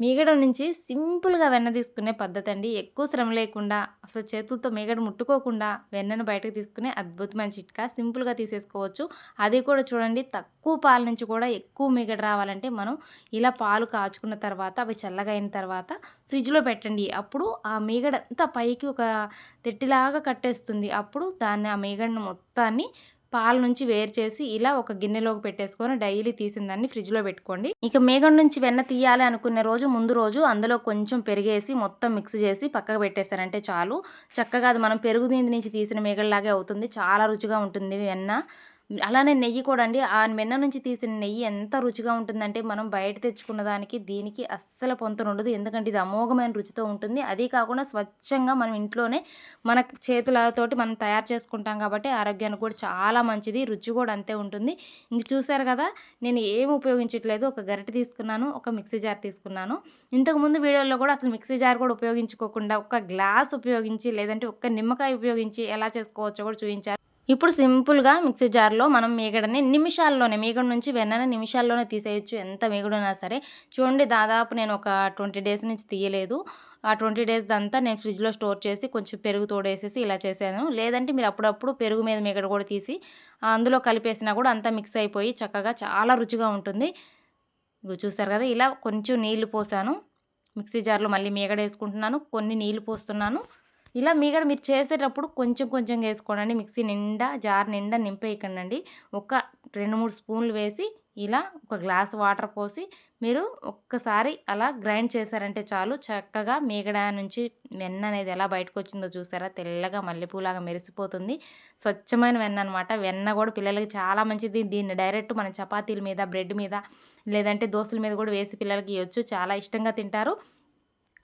మీగడ నుంచి సింపుల్గా వెన్న తీసుకునే పద్ధతి అండి. ఎక్కువ శ్రమ లేకుండా అసలు చేతులతో మీగడ ముట్టుకోకుండా వెన్నను బయటకు తీసుకునే అద్భుతమైన చిట్కా. సింపుల్గా తీసేసుకోవచ్చు. అది కూడా చూడండి తక్కువ పాల నుంచి కూడా ఎక్కువ మీగడ రావాలంటే మనం ఇలా పాలు కాచుకున్న తర్వాత అవి చల్లగా అయిన తర్వాత ఫ్రిడ్జ్లో పెట్టండి. అప్పుడు ఆ మీగడ అంతా పైకి ఒక తెట్టిలాగా కట్టేస్తుంది. అప్పుడు దాన్ని ఆ మీగడను మొత్తాన్ని పాల నుంచి వేరు చేసి ఇలా ఒక గిన్నెలోకి పెట్టేసుకొని డైలీ తీసిన దాన్ని ఫ్రిడ్జ్లో పెట్టుకోండి. ఇక మేఘం నుంచి వెన్న తీయాలి అనుకునే రోజు ముందు రోజు అందులో కొంచెం పెరిగేసి మొత్తం మిక్స్ చేసి పక్కకు పెట్టేస్తారంటే చాలు. చక్కగా అది మనం పెరుగు దీని నుంచి తీసిన మేఘల్లాగే అవుతుంది. చాలా రుచిగా ఉంటుంది వెన్న. అలానే నెయ్యి కూడా అండి. ఆ వెన్న నుంచి తీసిన నెయ్యి ఎంత రుచిగా ఉంటుందంటే మనం బయట తెచ్చుకున్న దానికి దీనికి అస్సలు పొంతన ఉండదు. ఎందుకంటే ఇది అమోఘమైన రుచితో ఉంటుంది. అదే కాకుండా స్వచ్ఛంగా మనం ఇంట్లోనే మన చేతులతోటి మనం తయారు చేసుకుంటాం కాబట్టి ఆరోగ్యానికి కూడా చాలా మంచిది. రుచి కూడా అంతే ఉంటుంది. ఇంక చూసారు కదా నేను ఏమి ఉపయోగించట్లేదు. ఒక గరిటె తీసుకున్నాను ఒక మిక్సీ జార్ తీసుకున్నాను. ఇంతకుముందు వీడియోలో కూడా అసలు మిక్సీ జార్ కూడా ఉపయోగించుకోకుండా ఒక గ్లాస్ ఉపయోగించి లేదంటే ఒక్క నిమ్మకాయ ఉపయోగించి ఎలా చేసుకోవచ్చో కూడా చూపించారు ఇప్పుడు సింపుల్గా మిక్సీ జార్లో మనం మీగడని నిమిషాల్లోనే మీగడ నుంచి వెన్నని నిమిషాల్లోనే తీసేయచ్చు. ఎంత మీగడున్నా సరే. చూడండి దాదాపు నేను ఒక ట్వంటీ డేస్ నుంచి తీయలేదు. ఆ ట్వంటీ డేస్ అంతా నేను ఫ్రిడ్జ్లో స్టోర్ చేసి కొంచెం పెరుగు తోడేసేసి ఇలా చేశాను లేదంటే మీరు అప్పుడప్పుడు పెరుగు మీద మీగడ కూడా తీసి అందులో కలిపేసినా కూడా అంతా మిక్స్ అయిపోయి చక్కగా చాలా రుచిగా ఉంటుంది. చూసారు కదా ఇలా కొంచెం నీళ్ళు పోసాను. మిక్సీ జార్లో మళ్ళీ మీగడ వేసుకుంటున్నాను. కొన్ని నీళ్ళు పోస్తున్నాను. ఇలా మీగడ మీరు చేసేటప్పుడు కొంచెం కొంచెం వేసుకోండి మిక్సీ నిండా జార్ నిండా నింపేయకండి ఒక రెండు మూడు స్పూన్లు వేసి ఇలా ఒక గ్లాస్ వాటర్ పోసి మీరు ఒక్కసారి అలా గ్రైండ్ చేశారంటే చాలు. చక్కగా మీగడ నుంచి వెన్న అనేది ఎలా బయటకు వచ్చిందో చూసారా? తెల్లగా మల్లెపూలాగా మెరిసిపోతుంది. స్వచ్ఛమైన వెన్న అనమాట వెన్న కూడా పిల్లలకి చాలా మంచిది. దీన్ని డైరెక్ట్ మన చపాతీల మీద బ్రెడ్ మీద లేదంటే దోశల మీద కూడా వేసి పిల్లలకి ఇవ్వచ్చు చాలా ఇష్టంగా తింటారు.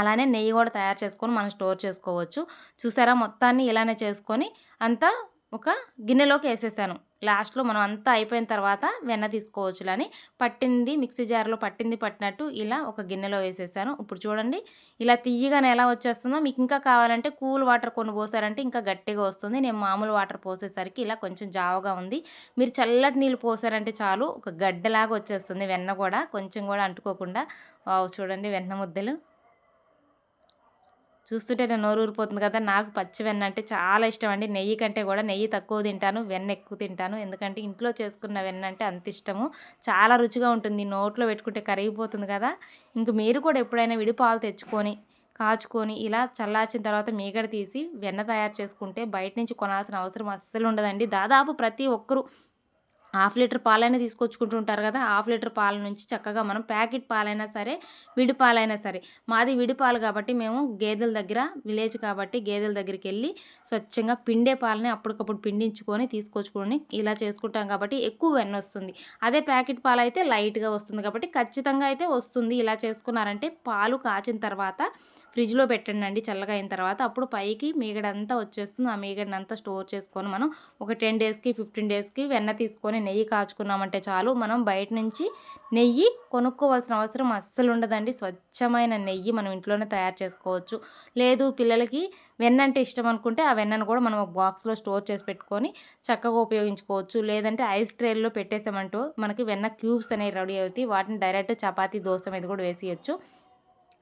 అలానే నెయ్యి కూడా తయారు చేసుకొని మనం స్టోర్ చేసుకోవచ్చు. చూసారా? మొత్తాన్ని ఇలానే చేసుకొని అంతా ఒక గిన్నెలోకి వేసేసాను. లాస్ట్లో మనం అంతా అయిపోయిన తర్వాత వెన్న తీసుకోవచ్చులని పట్టింది మిక్సీ జార్లో పట్టింది పట్టినట్టు ఇలా ఒక గిన్నెలో వేసేసాను. ఇప్పుడు చూడండి ఇలా తీయగానే ఎలా వచ్చేస్తుందో. మీకు ఇంకా కావాలంటే కూల్ వాటర్ కొన్ని పోసారంటే ఇంకా గట్టిగా వస్తుంది. నేను మామూలు వాటర్ పోసేసరికి ఇలా కొంచెం జావగా ఉంది. మీరు చల్లటి నీళ్ళు పోసారంటే చాలు ఒక గడ్డలాగా వచ్చేస్తుంది వెన్న కూడా. కొంచెం కూడా అంటుకోకుండా. చూడండి వెన్న ముద్దలు. చూస్తుంటే నేను నోరు ఊరిపోతుంది కదా. నాకు పచ్చి వెన్న అంటే చాలా ఇష్టం అండి. నెయ్యి కంటే కూడా నెయ్యి తక్కువ తింటాను వెన్న ఎక్కువ తింటాను. ఎందుకంటే ఇంట్లో చేసుకున్న వెన్న అంటే అంత ఇష్టము. చాలా రుచిగా ఉంటుంది. నోట్లో పెట్టుకుంటే కరిగిపోతుంది కదా. ఇంక మీరు కూడా ఎప్పుడైనా విడిపాలు తెచ్చుకొని కాచుకొని ఇలా చల్లార్చిన తర్వాత మీగడ తీసి వెన్న తయారు చేసుకుంటే బయట నుంచి కొనాల్సిన అవసరం అస్సలు ఉండదండి. దాదాపు ప్రతి ఒక్కరు హాఫ్ లీటర్ పాలైనా తీసుకొచ్చుకుంటుంటారు కదా హాఫ్ లీటర్ పాల నుంచి చక్కగా మనం ప్యాకెట్ పాలైనా సరే విడి పాలైనా సరే. మాది విడి పాలు కాబట్టి మేము గేదెల దగ్గర విలేజ్ కాబట్టి గేదెల దగ్గరికి వెళ్ళి స్వచ్ఛంగా పిండే పాలని అప్పటికప్పుడు పిండించుకొని తీసుకొచ్చుకొని ఇలా చేసుకుంటాం కాబట్టి ఎక్కువ వెన్న వస్తుంది. అదే ప్యాకెట్ పాలు అయితే లైట్గా వస్తుంది కాబట్టి ఖచ్చితంగా అయితే వస్తుంది. ఇలా చేసుకున్నారంటే పాలు కాచిన తర్వాత ఫ్రిడ్జ్లో పెట్టండి అండి చల్లగా అయిన తర్వాత. అప్పుడు పైకి మీగడంతా వచ్చేస్తుంది. ఆ మీగడనంతా స్టోర్ చేసుకొని మనం ఒక టెన్ డేస్కి ఫిఫ్టీన్ డేస్కి వెన్న తీసుకొని నెయ్యి కాచుకున్నామంటే చాలు. మనం బయట నుంచి నెయ్యి కొనుక్కోవాల్సిన అవసరం అస్సలు ఉండదండి. స్వచ్ఛమైన నెయ్యి మనం ఇంట్లోనే తయారు చేసుకోవచ్చు. లేదు పిల్లలకి వెన్న అంటే ఇష్టం అనుకుంటే ఆ వెన్నను కూడా మనం ఒక బాక్స్లో స్టోర్ చేసి పెట్టుకొని చక్కగా ఉపయోగించుకోవచ్చు. లేదంటే ఐస్ ట్రేల్లో పెట్టేసామంటూ మనకి వెన్న క్యూబ్స్ అనేవి రెడీ అవుతాయి. వాటిని డైరెక్ట్ చపాతీ దోశ మీద కూడా వేసేయచ్చు.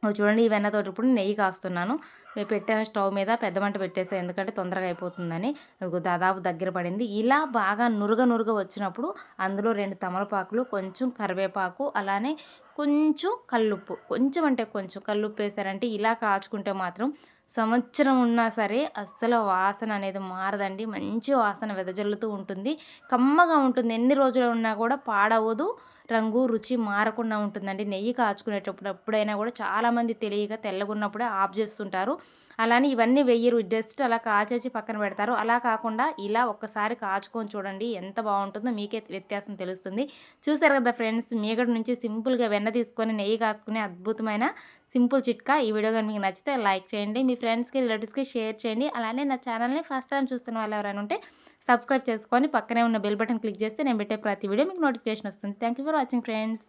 చూడండి ఈ వెన్నతోటి ఇప్పుడు నెయ్యి కాస్తున్నాను. పెట్టాను స్టవ్ మీద పెద్ద మంట పెట్టేసా ఎందుకంటే తొందరగా అయిపోతుందని. దాదాపు దగ్గర పడింది. ఇలా బాగా నురుగ నురుగ వచ్చినప్పుడు అందులో రెండు తమలపాకులు కొంచెం కరివేపాకు అలానే కొంచెం కల్లుప్పు. కొంచెం అంటే కొంచెం కల్లుప్పు వేసారంటే ఇలా కాచుకుంటే మాత్రం సంవత్సరం ఉన్నా సరే అస్సలు వాసన అనేది మారదండి. మంచి వాసన వెదజల్లుతూ ఉంటుంది. కమ్మగా ఉంటుంది. ఎన్ని రోజులు ఉన్నా కూడా పాడవదు. రంగు రుచి మారకుండా ఉంటుందండి. నెయ్యి కాచుకునేటప్పుడు ఎప్పుడైనా కూడా చాలామంది తెలియక తెల్లగున్నప్పుడే ఆఫ్ చేస్తుంటారు. అలానే ఇవన్నీ వెయ్యరు. జస్ట్ అలా కాచేసి పక్కన పెడతారు. అలా కాకుండా ఇలా ఒక్కసారి కాచుకొని చూడండి ఎంత బాగుంటుందో మీకే వ్యత్యాసం తెలుస్తుంది. చూసారు కదా ఫ్రెండ్స్ మీగడ నుంచి సింపుల్గా వెన్న తీసుకొని నెయ్యి కాసుకునే అద్భుతమైన సింపుల్ చిట్కా ఈ వీడియో కానీ మీకు నచ్చితే లైక్ చేయండి. మీ ఫ్రెండ్స్కి రిలేటివ్స్కి షేర్ చేయండి. అలానే నా ఛానల్ని ఫస్ట్ టైం చూస్తున్న వాళ్ళు ఎవరైనా ఉంటే సబ్స్క్రైబ్ చేసుకొని పక్కనే ఉన్న బెల్ బటన్ క్లిక్ చేస్తే నేను పెట్టే ప్రతి వీడియో మీకు నోటిఫికేషన్ వస్తుంది. Thank for watching friends